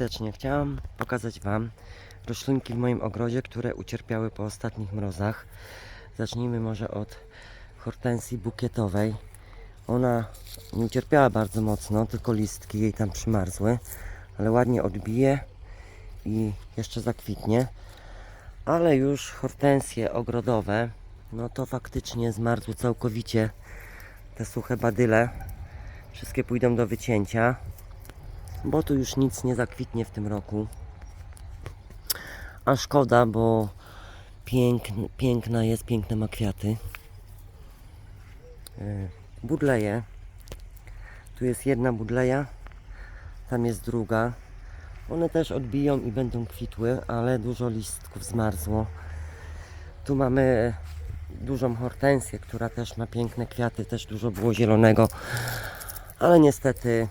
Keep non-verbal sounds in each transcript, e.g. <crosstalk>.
serdecznie. Chciałam pokazać Wam roślinki w moim ogrodzie, które ucierpiały po ostatnich mrozach. Zacznijmy może od hortensji bukietowej. Ona nie ucierpiała bardzo mocno, tylko listki jej tam przymarzły, ale ładnie odbije i jeszcze zakwitnie. Ale już hortensje ogrodowe, no to faktycznie zmarzły całkowicie te suche badyle. Wszystkie pójdą do wycięcia bo tu już nic nie zakwitnie w tym roku. A szkoda, bo piękn, piękna jest, piękne ma kwiaty. E, Budleje. Tu jest jedna budleja, tam jest druga. One też odbiją i będą kwitły, ale dużo listków zmarzło. Tu mamy dużą hortensję, która też ma piękne kwiaty, też dużo było zielonego, ale niestety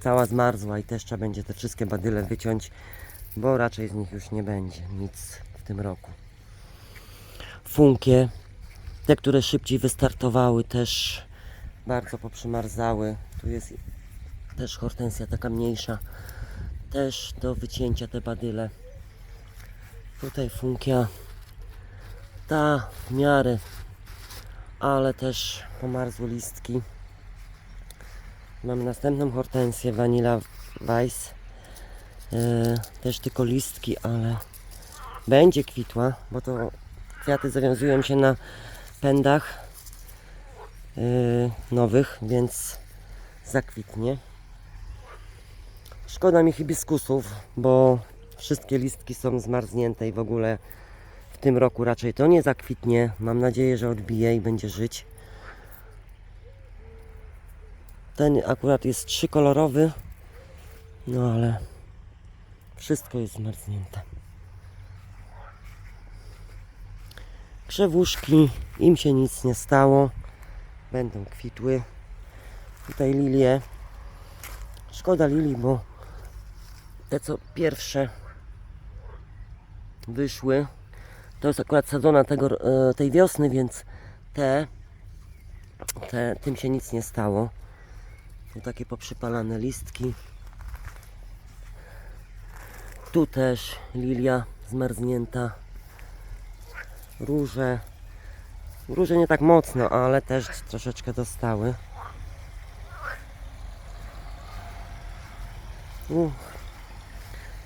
cała zmarzła i też trzeba będzie te wszystkie badyle wyciąć, bo raczej z nich już nie będzie nic w tym roku. Funkie, te, które szybciej wystartowały, też bardzo poprzymarzały. Tu jest też hortensja taka mniejsza, też do wycięcia te badyle. Tutaj funkia, ta w miarę, ale też pomarzły listki. Mamy następną hortensję Vanilla Weiss. E, też tylko listki, ale będzie kwitła, bo to kwiaty zawiązują się na pędach e, nowych, więc zakwitnie. Szkoda mi hibiskusów, bo wszystkie listki są zmarznięte i w ogóle w tym roku raczej to nie zakwitnie. Mam nadzieję, że odbije i będzie żyć. Ten akurat jest trzykolorowy, no ale wszystko jest zmarznięte. Krzewuszki, im się nic nie stało, będą kwitły. Tutaj lilie. Szkoda lilii, bo te co pierwsze wyszły, to jest akurat sadzona tego, e, tej wiosny, więc te, te, tym się nic nie stało. Tu takie poprzypalane listki. Tu też lilia zmarznięta. Róże. Róże nie tak mocno, ale też troszeczkę dostały.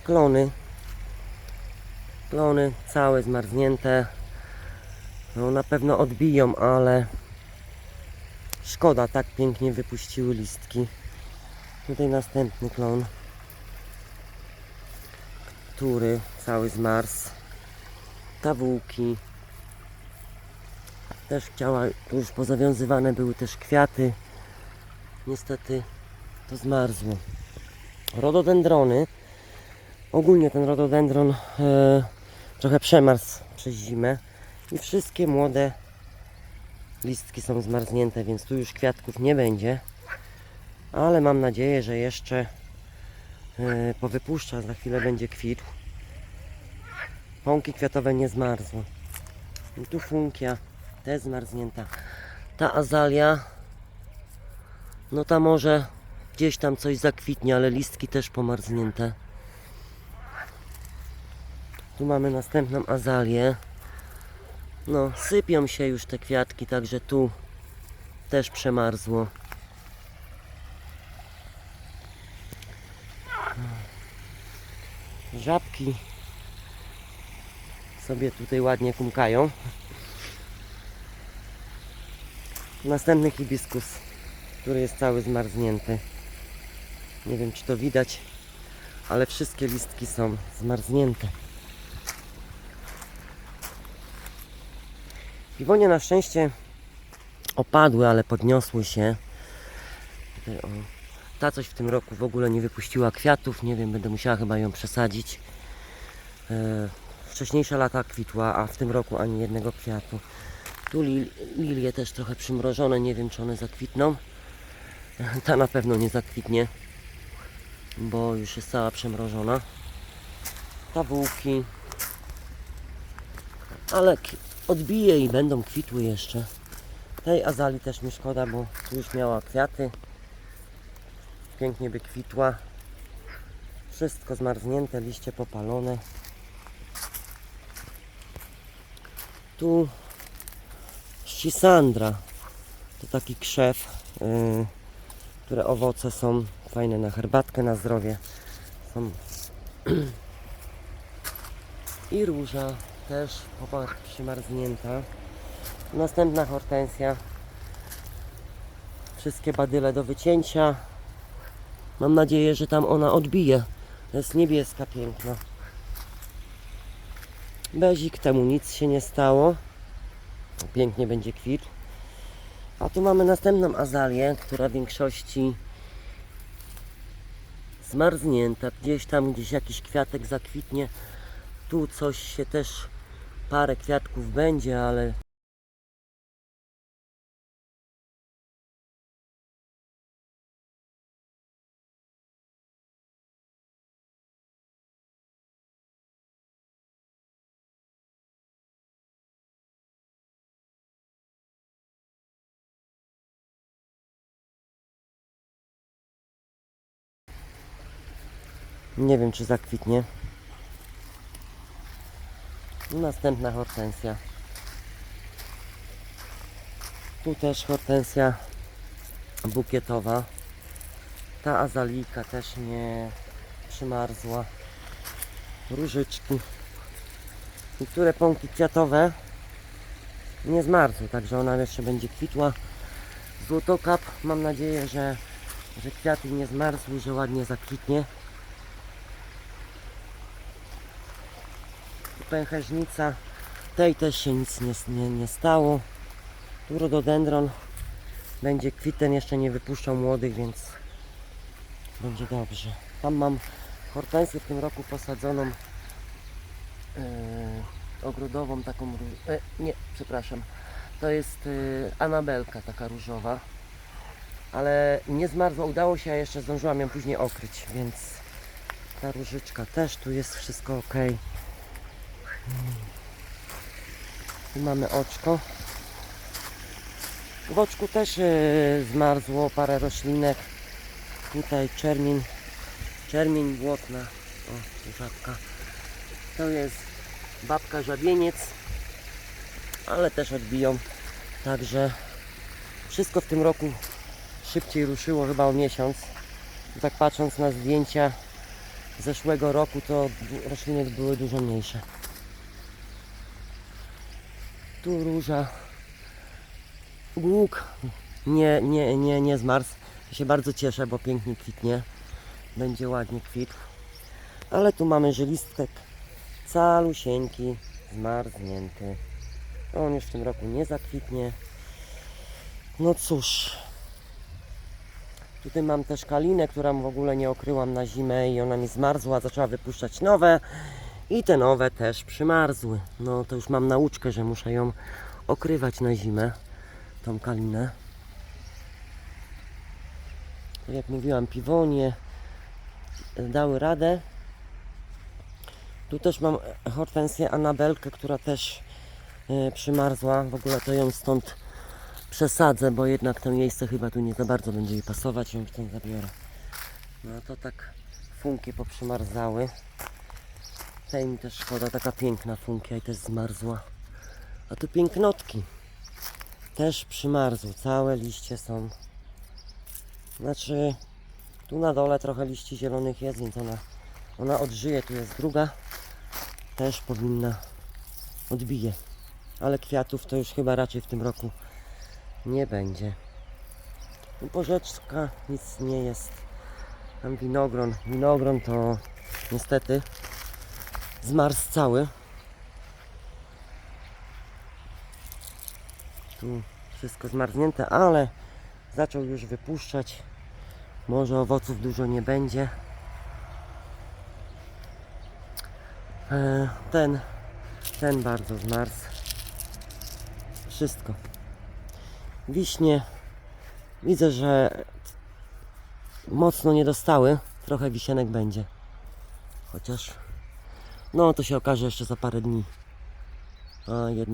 Klony. Klony całe zmarznięte. No na pewno odbiją, ale Szkoda, tak pięknie wypuściły listki. Tutaj następny klon, który cały zmarzł. Kawułki. Też chciała, tu już pozawiązywane były też kwiaty. Niestety to zmarzło. Rododendrony. Ogólnie ten rododendron e, trochę przemarzł przez zimę i wszystkie młode Listki są zmarznięte, więc tu już kwiatków nie będzie. Ale mam nadzieję, że jeszcze yy, powypuszcza, za chwilę będzie kwitł. Pąki kwiatowe nie zmarzły. I tu funkia też zmarznięta. Ta azalia, no ta może gdzieś tam coś zakwitnie, ale listki też pomarznięte. Tu mamy następną azalię. No, sypią się już te kwiatki, także tu też przemarzło. Żabki sobie tutaj ładnie kumkają. Następny hibiskus, który jest cały zmarznięty. Nie wiem czy to widać, ale wszystkie listki są zmarznięte. Piwonie na szczęście opadły, ale podniosły się. Ta coś w tym roku w ogóle nie wypuściła kwiatów. Nie wiem, będę musiała chyba ją przesadzić. E, wcześniejsze lata kwitła, a w tym roku ani jednego kwiatu. Tu li, lilie też trochę przymrożone. Nie wiem, czy one zakwitną. Ta na pewno nie zakwitnie, bo już jest cała przemrożona. Kawułki. Ale odbije i będą kwitły jeszcze. Tej azali też mi szkoda, bo tu już miała kwiaty. Pięknie by kwitła. Wszystko zmarznięte, liście popalone. Tu ścisandra. To taki krzew, yy, które owoce są fajne na herbatkę, na zdrowie. Są <clears throat> i róża też popatrz, przymarznięta. Następna hortensja. Wszystkie badyle do wycięcia. Mam nadzieję, że tam ona odbije. To jest niebieska, piękna. Bezik, temu nic się nie stało. Pięknie będzie kwit. A tu mamy następną azalię, która w większości zmarznięta. Gdzieś tam, gdzieś jakiś kwiatek zakwitnie. Tu coś się też, parę kwiatków będzie, ale nie wiem czy zakwitnie. Następna hortensja. Tu też hortensja bukietowa. Ta azalijka też nie przymarzła. Różyczki. Niektóre pąki kwiatowe nie zmarzły, także ona jeszcze będzie kwitła. Złotokap, mam nadzieję, że, że kwiaty nie zmarzły, że ładnie zakwitnie. Pęcherzynica. Tej też się nic nie, nie, nie stało. Tu rododendron będzie kwiten, jeszcze nie wypuszczał młodych, więc będzie dobrze. Tam mam hortensję w tym roku posadzoną e, ogrodową taką, e, nie, przepraszam, to jest e, Anabelka taka różowa, ale nie zmarzła, udało się, a jeszcze zdążyłam ją później okryć, więc ta różyczka też, tu jest wszystko ok. Tu mamy oczko. W oczku też e, zmarzło parę roślinek. Tutaj czermień, czermień błotna. O, żabka. To jest babka żabieniec, ale też odbiją. Także wszystko w tym roku szybciej ruszyło, chyba o miesiąc. Tak patrząc na zdjęcia zeszłego roku, to rośliny były dużo mniejsze. Tu róża. Łuk nie, nie, nie, nie zmarzł. Ja się bardzo cieszę, bo pięknie kwitnie. Będzie ładnie kwitł. Ale tu mamy żylistek calusieńki, zmarznięty. On już w tym roku nie zakwitnie. No cóż. Tutaj mam też kalinę, którą w ogóle nie okryłam na zimę i ona mi zmarzła, zaczęła wypuszczać nowe. I te nowe też przymarzły. No to już mam nauczkę, że muszę ją okrywać na zimę, tą kalinę. Tak jak mówiłam, piwonie dały radę. Tu też mam hortensję Anabelkę, która też e, przymarzła. W ogóle to ją stąd przesadzę, bo jednak to miejsce chyba tu nie za bardzo będzie jej pasować. Ją stąd zabiorę. No to tak funki poprzymarzały. Tej mi też szkoda, taka piękna funkia i też zmarzła. A tu pięknotki. Też przymarzły, całe liście są. Znaczy, tu na dole trochę liści zielonych jest, więc ona, ona odżyje. Tu jest druga. Też powinna odbije. Ale kwiatów to już chyba raczej w tym roku nie będzie. Tu porzeczka nic nie jest. Tam winogron. Winogron to niestety zmarzł cały. Tu wszystko zmarznięte, ale zaczął już wypuszczać. Może owoców dużo nie będzie. E, Ten, ten bardzo zmarzł. Wszystko. Wiśnie. Widzę, że mocno nie dostały. Trochę wisienek będzie. Chociaż no to się okaże jeszcze za parę dni. A jednak